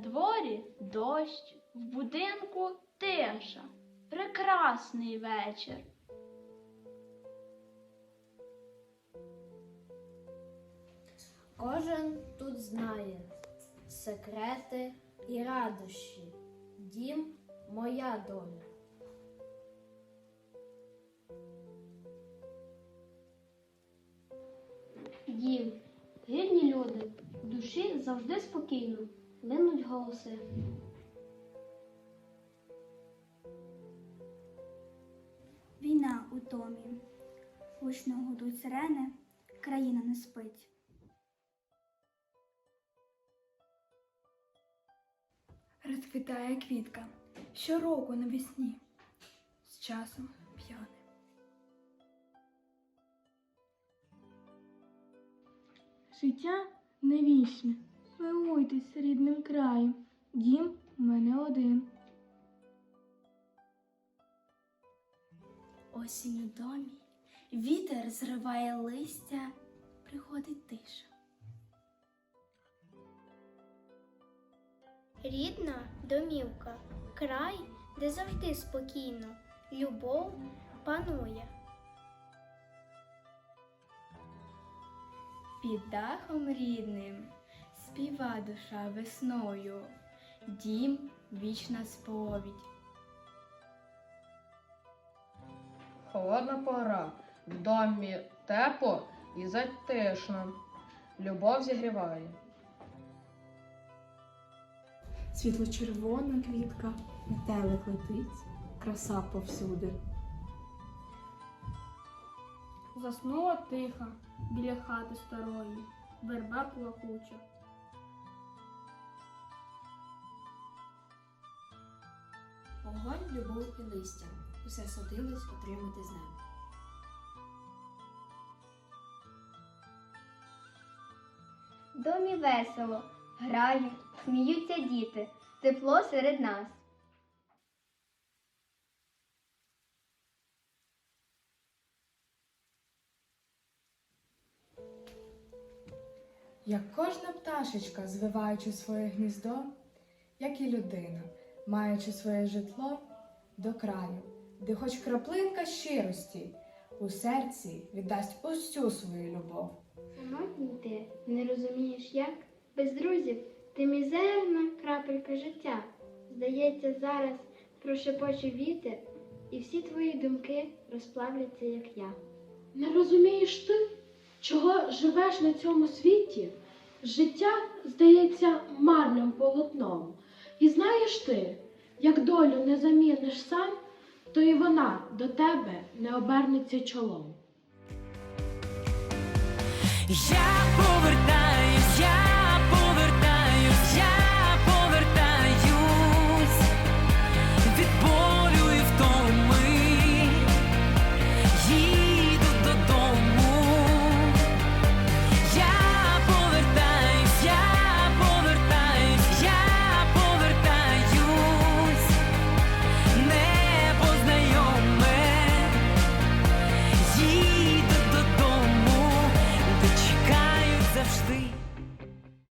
дворі дощ, в будинку тиша. Прекрасний вечір. Кожен тут знає секрети і радощі. Дім моя доля. Дім, рідні люди, душі завжди спокійно, линуть голоси. Війна у домі. Гучно гудуть сирени, країна не спить. Розквітає квітка щороку навесні, з часом п'яне. Життя не вічне. Милуйтесь рідним краєм. Дім у мене один. Осінь у домі, вітер зриває листя, приходить тиша. Рідна домівка, край, де завжди спокійно, любов панує. Під дахом рідним співа душа весною, дім вічна сповідь. Холодна пора, в домі тепло і затишно. Любов зігріває. Світло-червона квітка, метелик летить, краса повсюди. Заснула тиха біля хати старої, верба плакуча. Огонь, любов і листя. Усе садилось отримати з неба. В домі весело, грають, сміються діти, тепло серед нас. Як кожна пташечка, звиваючи своє гніздо, як і людина, маючи своє житло до краю, де хоч краплинка щирості у серці віддасть усю свою любов. Самотній ти не розумієш як? Без друзів ти мізерна крапелька життя. Здається, зараз прошепоче вітер, і всі твої думки розплавляться, як я. Не розумієш ти, чого живеш на цьому світі? Життя здається марним полотном. І знаєш ти, як долю не заміниш сам, то і вона до тебе не обернеться чолом. Я повертаю.